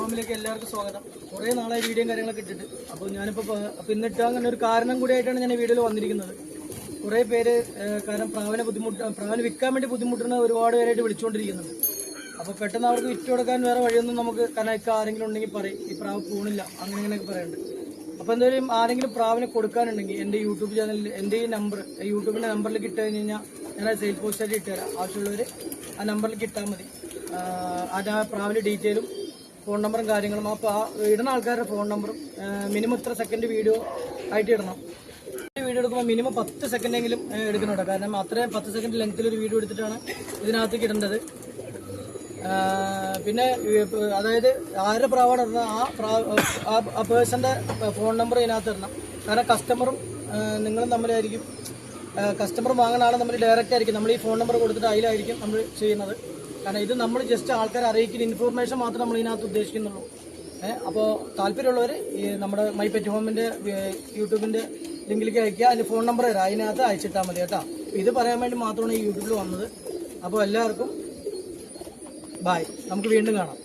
ഫാമിലേക്ക് എല്ലാവർക്കും സ്വാഗതം. കുറേ നാളായി വീഡിയോയും കാര്യങ്ങളൊക്കെ ഇട്ടിട്ട്. അപ്പോൾ ഞാനിപ്പോൾ അപ്പോൾ ഇന്നിട്ട് അങ്ങനെ ഒരു കാരണം കൂടിയായിട്ടാണ് ഞാൻ ഈ വീഡിയോയിൽ വന്നിരിക്കുന്നത്. കുറേ പേര് കാരണം പ്രാവിനെ ബുദ്ധിമുട്ട് പ്രാവിനെ വിൽക്കാൻ വേണ്ടി ബുദ്ധിമുട്ടുന്ന ഒരുപാട് പേരായിട്ട് വിളിച്ചുകൊണ്ടിരിക്കുന്നുണ്ട്. അപ്പോൾ പെട്ടെന്ന് അവർക്ക് വിറ്റ് കൊടുക്കാൻ വേറെ വഴിയൊന്നും നമുക്ക് കാരണം ഇക്ക ആരെങ്കിലും ഉണ്ടെങ്കിൽ പറയും ഈ പ്രാവ് പോണില്ല അങ്ങനെ ഇങ്ങനെയൊക്കെ പറയുന്നുണ്ട് അപ്പോൾ എന്തായാലും ആരെങ്കിലും പ്രാവിനെ കൊടുക്കാനുണ്ടെങ്കിൽ എന്റെ യൂട്യൂബ് ചാനലിൽ എന്റെ ഈ നമ്പർ യൂട്യൂബിന്റെ നമ്പറിലേക്ക് ഇട്ട് കഴിഞ്ഞ് കഴിഞ്ഞാൽ ഞാൻ സെയിൽ പോസ്റ്റായിട്ട് ഇട്ടുതരാം ആവശ്യമുള്ളവർ ആ നമ്പറിലേക്ക് ഇട്ടാൽ മതി. അത് ആ പ്രാവിന്റെ ഡീറ്റെയിലും ഫോൺ നമ്പറും കാര്യങ്ങളും. അപ്പോൾ ആ ഇടുന്ന ആൾക്കാരുടെ ഫോൺ നമ്പറും മിനിമം ഇത്ര സെക്കൻഡ് വീഡിയോ ആയിട്ട് ഇടണം. വീഡിയോ എടുക്കുമ്പോൾ മിനിമം പത്ത് സെക്കൻഡെങ്കിലും എടുക്കണം കേട്ടോ കാരണം അത്രയും പത്ത് സെക്കൻഡ് ലെങ്ത്തിൽ ഒരു വീഡിയോ എടുത്തിട്ടാണ് ഇതിനകത്തേക്ക് ഇടേണ്ടത്. പിന്നെ അതായത് ആരുടെ പ്രാവാണ് ഇടുന്നത് ആ ആ- പേഴ്സന്റെ ഫോൺ നമ്പർ ഇതിനകത്ത് ഇടണം. കാരണം കസ്റ്റമറും നിങ്ങളും തമ്മിലായിരിക്കും. കസ്റ്റമർ വാങ്ങുന്ന ആളെ നമ്മൾ ഡയറക്റ്റ് ആയിരിക്കും. നമ്മൾ ഈ ഫോൺ നമ്പർ കൊടുത്തിട്ട് അതിലായിരിക്കും നമ്മൾ ചെയ്യുന്നത്. കാരണം ഇത് നമ്മൾ ജസ്റ്റ് ആൾക്കാരെ അറിയിക്കുന്ന ഇൻഫോർമേഷൻ മാത്രം നമ്മൾ ഇതിനകത്ത് ഉദ്ദേശിക്കുന്നുള്ളൂ. അപ്പോൾ താല്പര്യമുള്ളവർ ഈ നമ്മുടെ മൈ പെറ്റ് ഹോമിന്റെ യൂട്യൂബിന്റെ ലിങ്കിലേക്ക് അയക്കുക അതിന്റെ ഫോൺ നമ്പർ തരാം. അതിനകത്ത് അയച്ചിട്ടാൽ മതി കേട്ടോ. ഇത് പറയാൻ വേണ്ടി മാത്രമാണ് ഈ യൂട്യൂബിൽ വന്നത്. അപ്പോൾ എല്ലാവർക്കും ബായ് നമുക്ക് വീണ്ടും കാണാം.